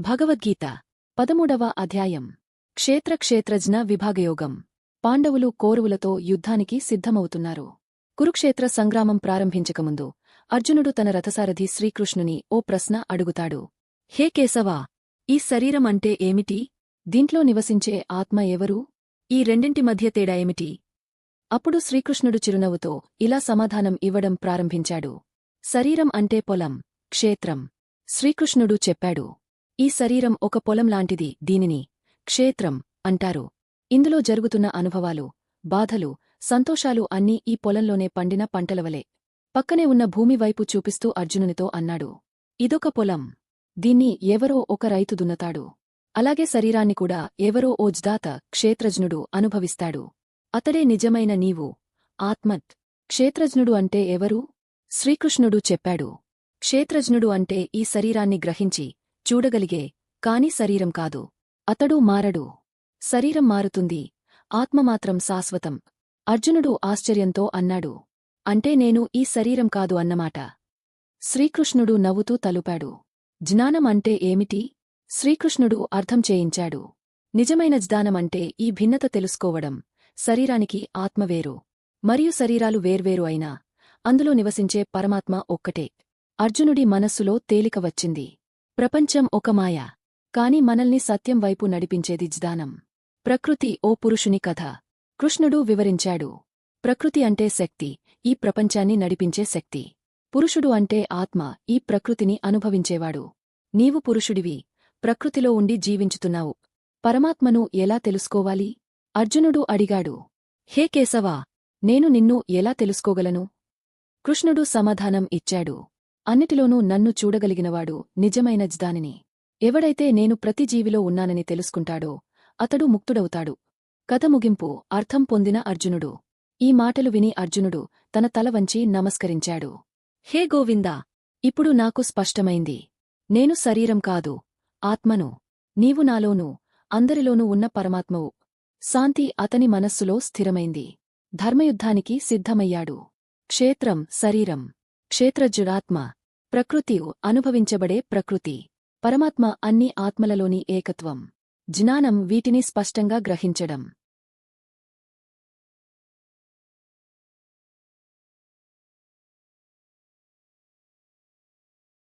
భగవద్గీత పదమూడవ అధ్యాయం. క్షేత్ర క్షేత్రజ్ఞ విభాగయోగం. పాండవులు కోరువులతో యుద్ధానికి సిద్ధమవుతున్నారు. కురుక్షేత్ర సంగ్రామం ప్రారంభించకముందు అర్జునుడు తన రథసారథి శ్రీకృష్ణుని ఓ ప్రశ్న అడుగుతాడు. హే కేశవా ఈ శరీరం అంటే ఏమిటి? దీంట్లో నివసించే ఆత్మ ఎవరు? ఈ రెండింటి మధ్య తేడా ఏమిటి? అప్పుడు శ్రీకృష్ణుడు చిరునవ్వుతో ఇలా సమాధానం ఇవ్వడం ప్రారంభించాడు. శరీరం అంటే పొలం క్షేత్రం. శ్రీకృష్ణుడు చెప్పాడు. ఈ శరీరం ఒక పొలం లాంటిది దీనిని క్షేత్రం అంటారు. ఇందులో జరుగుతున్న అనుభవాలు బాధలు సంతోషాలు అన్నీ ఈ పొలంలోనే పండిన పంటలవలే పక్కనే ఉన్న భూమి వైపు చూపిస్తూ అర్జునునితో అన్నాడు. ఇదొక పొలం. దీన్ని ఎవరో ఒక రైతు దున్నతాడు. అలాగే శరీరాన్ని కూడా ఎవరో ఓ జ్దాత క్షేత్రజ్ఞుడు అనుభవిస్తాడు. అతడే నిజమైన నీవు ఆత్మత్. క్షేత్రజ్ఞుడు అంటే ఎవరు? శ్రీకృష్ణుడు చెప్పాడు. క్షేత్రజ్ఞుడు అంటే ఈ శరీరాన్ని గ్రహించి చూడగలిగే కాని శరీరం కాదు. అతడు మారడు. శరీరం మారుతుంది. ఆత్మమాత్రం శాశ్వతం. అర్జునుడు ఆశ్చర్యంతో అన్నాడు. అంటే నేను ఈ శరీరం కాదు అన్నమాట. శ్రీకృష్ణుడు నవ్వుతూ తలుపాడు. జ్ఞానం అంటే ఏమిటి? శ్రీకృష్ణుడు అర్థం చేయించాడు. నిజమైన జ్ఞానమంటే ఈ భిన్నత తెలుసుకోవడం. శరీరానికి ఆత్మవేరు మరియు శరీరాలు వేర్వేరు అయినా అందులో నివసించే పరమాత్మ ఒక్కటే. అర్జునుడి మనస్సులో తేలిక వచ్చింది. ప్రపంచం ఒక మాయ. కాని మనల్ని సత్యం వైపు నడిపించేది జ్ఞానం. ప్రకృతి ఓ పురుషుని కథ. కృష్ణుడు వివరించాడు. ప్రకృతి అంటే శక్తి. ఈ ప్రపంచాన్ని నడిపించే శక్తి. పురుషుడు అంటే ఆత్మ. ఈ ప్రకృతిని అనుభవించేవాడు. నీవు పురుషుడివి. ప్రకృతిలో ఉండి జీవించుతున్నావు. పరమాత్మను ఎలా తెలుసుకోవాలి? అర్జునుడు అడిగాడు. హే కేశవా! నేను నిన్ను ఎలా తెలుసుకోగలను? కృష్ణుడు సమాధానం ఇచ్చాడు. అన్నిటిలోనూ నన్ను చూడగలిగినవాడు నిజమైన జ్దానిని ఎవడైతే నేను ప్రతి జీవిలో ఉన్నానని తెలుసుకుంటాడో అతడు ముక్తుడవుతాడు. కథ ముగింపు. అర్థం పొందిన అర్జునుడు. ఈ మాటలు విని అర్జునుడు తన తల వంచి నమస్కరించాడు. హే గోవిందా! ఇప్పుడు నాకు స్పష్టమైంది. నేను శరీరం కాదు ఆత్మను. నీవు నాలోనూ అందరిలోనూ ఉన్న పరమాత్మవు. శాంతి అతని మనస్సులో స్థిరమైంది. ధర్మయుద్ధానికి సిద్ధమయ్యాడు. క్షేత్రం శరీరం. క్షేత్రజ్జురాత్మ ప్రకృతి అనుభవించబడే ప్రకృతి. పరమాత్మ అన్ని ఆత్మలలోని ఏకత్వం. జ్ఞానం వీటిని స్పష్టంగా గ్రహించడం.